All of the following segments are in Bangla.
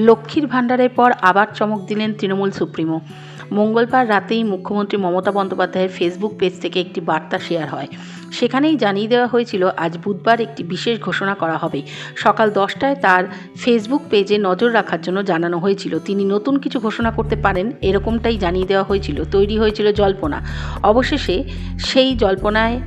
লক্ষ্মীর ভাণ্ডারের পর আবার চমক দিলেন তৃণমূল সুপ্রিমো। মঙ্গলবার রাতেই মুখ্যমন্ত্রী মমতা বন্দ্যোপাধ্যায়ের ফেসবুক পেজ থেকে একটি বার্তা শেয়ার হয়। সেখানেই জানিয়ে দেওয়া হয়েছিল, আজ বুধবার একটি বিশেষ ঘোষণা করা হবে। সকাল দশটায় তার ফেসবুক পেজে নজর রাখার জন্য জানানো হয়েছিল। তিনি নতুন কিছু ঘোষণা করতে পারেন, এরকমটাই জানিয়ে দেওয়া হয়েছিল। তৈরি হয়েছিল জল্পনা। অবশেষে সেই জল্পনায়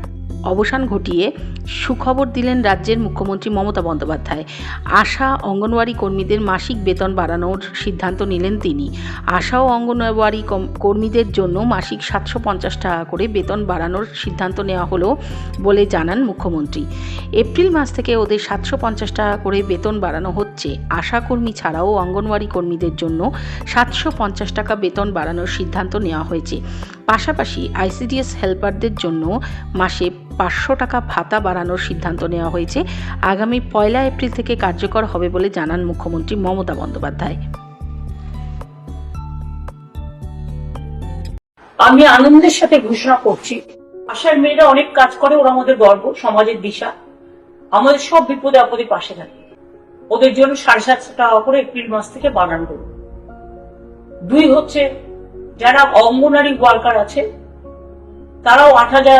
অবসান ঘটিয়ে সুখবর দিলেন রাজ্যের মুখ্যমন্ত্রী মমতা বন্দ্যোপাধ্যায়। আশা অঙ্গনওয়াড়ি কর্মীদের মাসিক বেতন বাড়ানোর সিদ্ধান্ত নিলেন তিনি। আশা ও অঙ্গনওয়াড়ি কর্মীদের জন্য মাসিক সাতশো পঞ্চাশ টাকা করে বেতন বাড়ানোর সিদ্ধান্ত নেওয়া হলো বলে জানান মুখ্যমন্ত্রী। এপ্রিল মাস থেকে ওদের সাতশো পঞ্চাশ টাকা করে বেতন বাড়ানো হচ্ছে। আশা কর্মী ছাড়াও অঙ্গনওয়াড়ি কর্মীদের জন্য সাতশো পঞ্চাশ টাকা বেতন বাড়ানোর সিদ্ধান্ত নেওয়া হয়েছে। পাশাপাশি আইসিডিএস হেল্পারদের জন্য মাসে পাঁচশো টাকা ভাতা বাড়ানোর সিদ্ধান্ত নেওয়া হয়েছে। আগামী পয়লা এপ্রিল থেকে কার্যকর হবে বলে জানান মুখ্যমন্ত্রী মমতা বন্দ্যোপাধ্যায়। আমি আনন্দের সাথে ঘোষণা করছি। আশার মেয়েরা অনেক কাজ করে, ওরা আমাদের গর্ব, সমাজের দিশা। আমাদের সব বিপদে আপদে পাশে থাকে। ওদের জন্য সাড়ে সাতশো টাকা করে এপ্রিল মাস থেকে বানানো হলো দুই হচ্ছে, যারা অঙ্গনারী ওয়ার্কার আছে, তারাও আট হাজার